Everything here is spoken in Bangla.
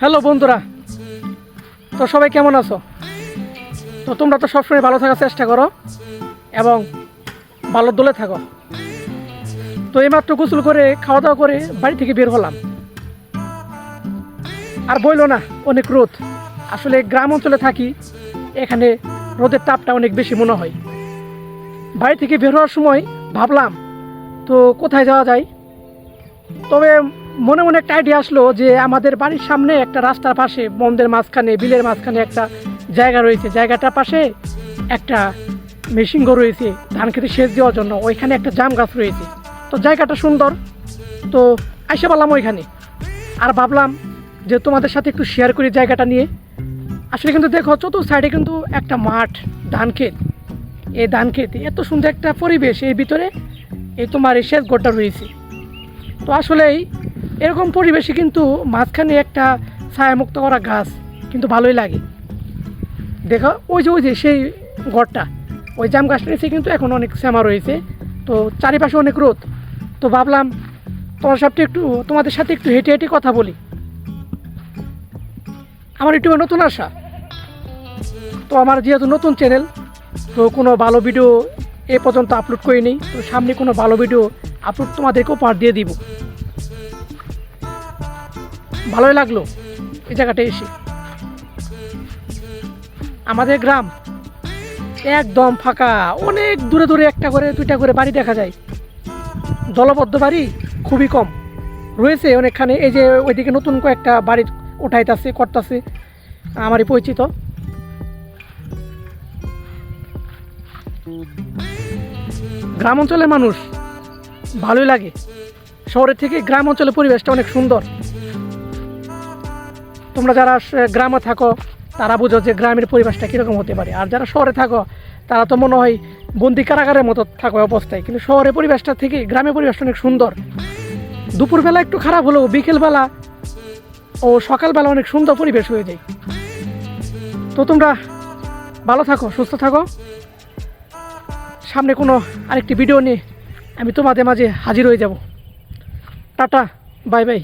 হ্যালো বন্ধুরা, তো সবাই কেমন আছো? তো তোমরা তো সবসময় ভালো থাকার চেষ্টা করো এবং ভালো দোলে থাকো। তো এইমাত্র গোসল করে খাওয়া দাওয়া করে বাড়ি থেকে বের হলাম। আর বইলো না, অনেক রোদ। আসলে গ্রাম অঞ্চলে থাকি, এখানে রোদের তাপটা অনেক বেশি মনে হয়। বাড়ি থেকে বের হওয়ার সময় ভাবলাম, তো কোথায় যাওয়া যায়? তবে মনে মনে একটা আইডিয়া আসলো যে আমাদের বাড়ির সামনে একটা রাস্তার পাশে বন্ধের মাঝখানে, বিলের মাঝখানে একটা জায়গা রয়েছে। জায়গাটার পাশে একটা মেশিন ঘর রয়েছে, ধান খেতে সেচ দেওয়ার জন্য। ওইখানে একটা জাম গাছ রয়েছে। তো জায়গাটা সুন্দর। তো আইসে পারলাম ওইখানে। আর ভাবলাম যে তোমাদের সাথে একটু শেয়ার করি জায়গাটা নিয়ে। আসলে কিন্তু দেখো, চতুর্থ সাইডে কিন্তু একটা মাঠ, ধান ক্ষেত। এই ধান ক্ষেত, এত সুন্দর একটা পরিবেশ। এর ভিতরে এই তোমার এই সেচ ঘরটা রয়েছে। তো আসলেই এরকম পরিবেশে কিন্তু মাঝখানে একটা ছায়ামুক্ত করা গাছ কিন্তু ভালোই লাগে। দেখো, ওই যে ওই যে, সেই ঘরটা, ওই জাম গাছটা নিচে কিন্তু এখন অনেক শ্যামা রয়েছে। তো চারিপাশে অনেক রোদ। তো ভাবলাম, তোমার সাথে একটু, তোমাদের সাথে একটু হেঁটে হেঁটে কথা বলি। আমার ইউটিউবে নতুন আসা তো আমার যেহেতু নতুন চ্যানেল, তো কোনো ভালো ভিডিও এ পর্যন্ত আপলোড করিনি। তো সামনে কোনো ভালো ভিডিও আপলোড তোমাদেরকেও পার দিয়ে দিব। ভালোই লাগল এই জায়গাটা এসে। আমাদের গ্রাম একদম ফাঁকা, অনেক দূরে দূরে একটা করে, দুইটা করে বাড়ি দেখা যায়। দলবদ্ধ বাড়ি খুবই কম। রয়েছে অনেকখানে, এই যে ওইদিকে নতুন কয়েকটা বাড়ি উঠাইতেছে, করতেছে, আমারই পরিচিত। গ্রাম অঞ্চলের মানুষ ভালোই লাগে। শহরের থেকে গ্রাম অঞ্চলের পরিবেশটা অনেক সুন্দর। তোমরা যারা গ্রামে থাকো, তারা বুঝো যে গ্রামের পরিবেশটা কীরকম হতে পারে। আর যারা শহরে থাকো, তারা তো মনে হয় বন্দি কারাগারের মতো থাকো অবস্থায়। কিন্তু শহরের পরিবেশটা থেকে গ্রামের পরিবেশটা অনেক সুন্দর। দুপুরবেলা একটু খারাপ হলেও বিকেলবেলা ও সকালবেলা অনেক সুন্দর পরিবেশ হয়ে যায়। তো তোমরা ভালো থাকো, সুস্থ থাকো। সামনে কোনো আরেকটি ভিডিও নিয়ে আমি তোমাদের মাঝে হাজির হয়ে যাব। Tata, bye bye.